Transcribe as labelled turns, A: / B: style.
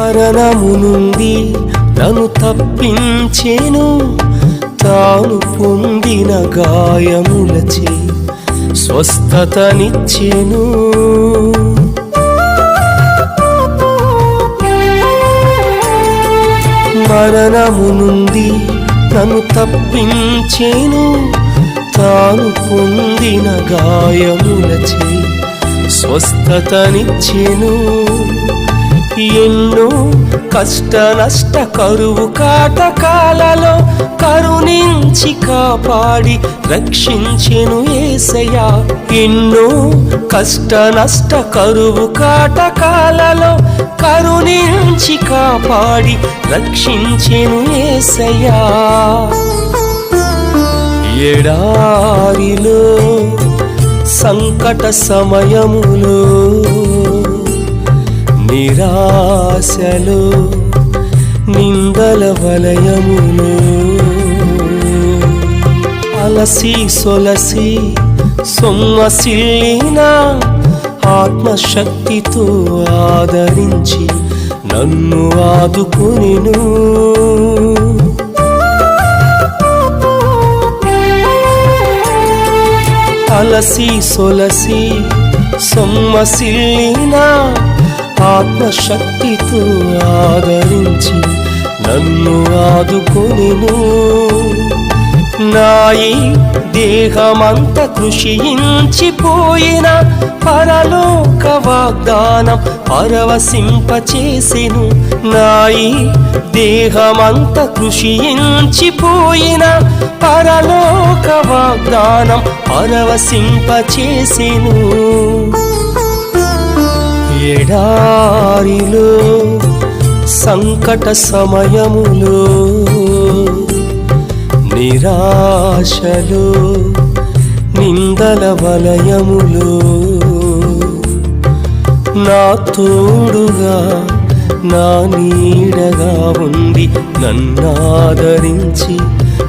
A: మరణము నుండి నన్ను తప్పించేను. తాను పొందిన గాయములచే స్వస్థతనిచ్చేను. మరణము నుండి నన్ను తప్పించేను. తాను పొందిన గాయములచే స్వస్థతనిచ్చేను. ఎన్నో కష్ట నష్ట కరువు కాటకాలలో కరుణించి కాపాడి రక్షించెను ఏసయా ఎన్నో కష్ట నష్ట కరువు కాటకాలలో కరుణించి కాపాడి రక్షించెను ఏసయా ఎడారిలో సంకట సమయములో నిరాశలో నిందల వలయములో అలసి సొలసి సొమ్మసిల్లిన ఆత్మశక్తితో ఆదరించి నన్ను ఆదుకునిను. అలసి సొలసి సొమ్మసిల్లిన ఆత్మశక్తితో ఆదరించి నన్ను ఆదుకొనిను. నాయి దేహమంత కృషించిపోయిన పరలోక వాగ్దానం పరవశింపచేసెను. నాయి దేహమంత కృషించిపోయిన పరలోక వాగ్దానం పరవశింపచేసెను. ఎడారిలో సంకట సమయములో నిరాశలో నిందల వలయములో. నా తోడుగా నా నీడగా ఉంది నన్నాదరించి